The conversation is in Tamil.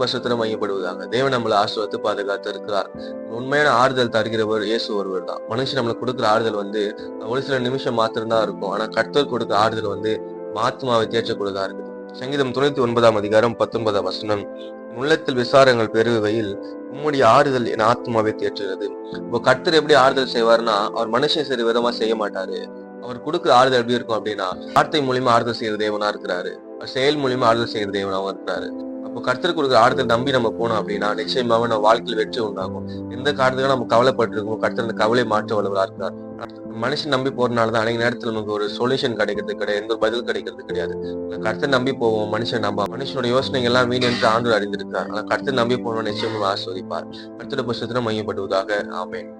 பசுத்திரம் மையப்படுவதாங்க தேவன் நம்மளை ஆசுவத்து பாதுகாத்து இருக்கிறார். உண்மையான ஆறுதல் தருகிறவர் இயேசு ஒருவர் தான். மனுஷன் நம்மளுக்கு கொடுக்குற ஆறுதல் வந்து ஒரு சில நிமிஷம் மாத்திரம் தான் இருக்கும். ஆனா கர்த்தர் கொடுக்குற ஆறுதல் வந்து ஆத்மாவை தேற்றக்கூடியதா இருக்குது. சங்கீதம் தொண்ணூத்தி ஒன்பதாம் அதிகாரம் பத்தொன்பதாம் வசனம். உள்ளத்தில் விசாரங்கள் பெருகுகையில் உம்முடைய ஆறுதல் என் ஆத்மாவை தேற்றுகிறது. இப்போ கர்த்தர் எப்படி ஆறுதல் செய்வார்னா அவர் மனுஷன் சரி விதமா செய்ய மாட்டாரு. அவர் கொடுக்குற ஆறுதல் எப்படி இருக்கும் அப்படின்னா வார்த்தை மூலியமா ஆறுதல் செய்யற தேவனா இருக்கிறாரு. அவர் செயல் மூலியமா ஆறுதல் செய்யற தேவனாவும் இருக்கிறாரு. இப்போ கர்த்தர் கொடுக்குற ஆறுதல் நம்பி நம்ம போனோம் அப்படின்னா நிச்சயமாக நம்ம வாழ்க்கையில் வெற்றி உண்டாகும். எந்த காரணத்துக்காக நம்ம கவலைப்பட்டிருக்கோம் கர்த்தர் அந்த கவலை மாற்ற வல்லவரா இருக்கிறார் மனுஷன் நம்பி போறதுனால தான் அன்னைக்கு நேரத்துல நமக்கு ஒரு சொல்யூஷன் கிடைக்கிறது கிடையாது எந்த ஒரு பதில் கிடைக்கிறது கிடையாது. கருத்தை நம்பி போவோம் மனுஷன் நம்ப மனுஷனோட யோசனைகள் எல்லாம் வீண் என்று ஆண்டு அறிந்திருக்கார் ஆனால் கருத்தை நம்பி போனோம் நிச்சயம் ஆஸ்வதிப்பார். கர்த்தர் புஷத்துல மையப்படுவதாக ஆமேன்.